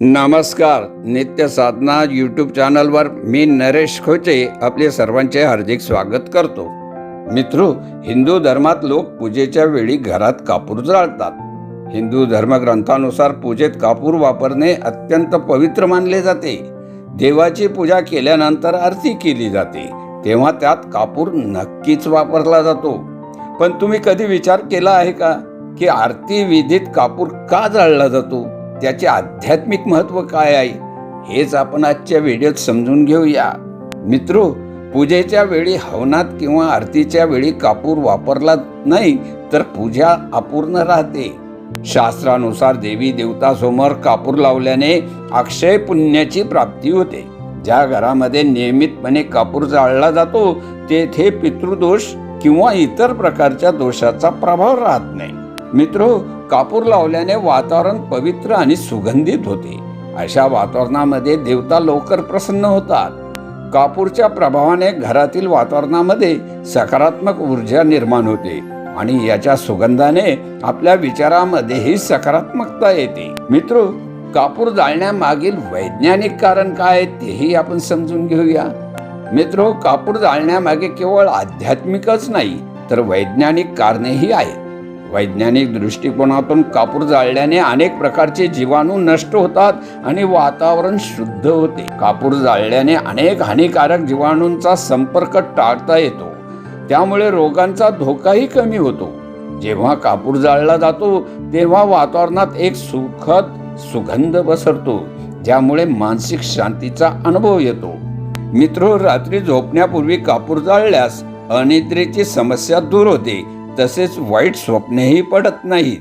नमस्कार नित्य साधना यूट्यूब चॅनलवर मी नरेश खोचे आपले सर्वांचे हार्दिक स्वागत करतो. मित्र हिंदू धर्मात लोक पूजेच्या वेळी घरात कापूर जाळतात. हिंदू धर्मग्रंथानुसार पूजेत कापूर वापरणे अत्यंत पवित्र मानले जाते. देवाची पूजा केल्यानंतर आरती केली जाते तेव्हा त्यात कापूर नक्कीच वापरला जातो. पण तुम्ही कधी विचार केला आहे का की आरती विधीत कापूर का जाळला जातो? त्याचे आध्यात्मिक महत्त्व काय आहे हेच आपण आजच्या व्हिडिओत समजून घेऊया. मित्रो पूजेच्या वेळी हवनात किंवा आरतीच्या वेळी कापूर वापरला नाही तर पूजा अपूर्ण राहते. शास्त्रानुसार देवी देवतासमोर कापूर लावल्याने अक्षय पुण्याची प्राप्ती होते. ज्या घरामध्ये नियमितपणे कापूर जाळला जातो तेथे पितृदोष किंवा इतर प्रकारच्या दोषाचा प्रभाव राहत नाही. मित्रो कापूर लावल्याने वातावरण पवित्र आणि सुगंधित होते. अशा वातावरणामध्ये देवता लवकर प्रसन्न होतात. कापूरच्या प्रभावाने घरातील वातावरणामध्ये सकारात्मक ऊर्जा निर्माण होते आणि याच्या सुगंधाने आपल्या विचारामध्येही सकारात्मकता येते. मित्र कापूर जाळण्यामागील वैज्ञानिक कारण काय तेही आपण समजून घेऊया. मित्र कापूर जाळण्यामागे केवळ आध्यात्मिकच नाही तर वैज्ञानिक कारणेही आहेत. वैज्ञानिक दृष्टिकोनातून कापूर जाळल्याने अनेक प्रकारचे जीवाणू नष्ट होतात आणि वातावरण शुद्ध होते. कापूर जाळल्याने अनेक हानिकारक जीवाणूंचा संपर्क टाळता येतो. त्यामुळे रोगांचा धोकाही कमी होतो. जेव्हा कापूर जाळला जातो तेव्हा वातावरणात एक सुखद सुगंध पसरतो ज्यामुळे मानसिक शांतीचा अनुभव येतो. मित्र रात्री झोपण्यापूर्वी कापूर जाळल्यास अनिद्रेची समस्या दूर होते. तसेच वाईट स्वप्नेही पडत नाहीत.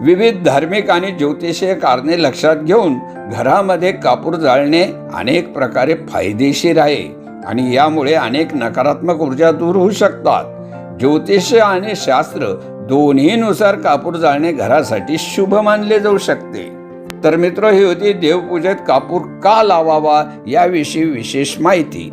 विविध धार्मिक आणि ज्योतिषीय कारणे लक्षात घेऊन घरामध्ये कापूर जाळणे अनेक प्रकारे फायदेशीर आहे आणि यामुळे अनेक नकारात्मक ऊर्जा दूर होऊ शकतात. ज्योतिष आणि शास्त्र दोन्हीनुसार कापूर जाळणे घरासाठी शुभ मानले जाऊ शकते. तर मित्र ही होती देवपूजेत कापूर का लावावा याविषयी विशेष माहिती.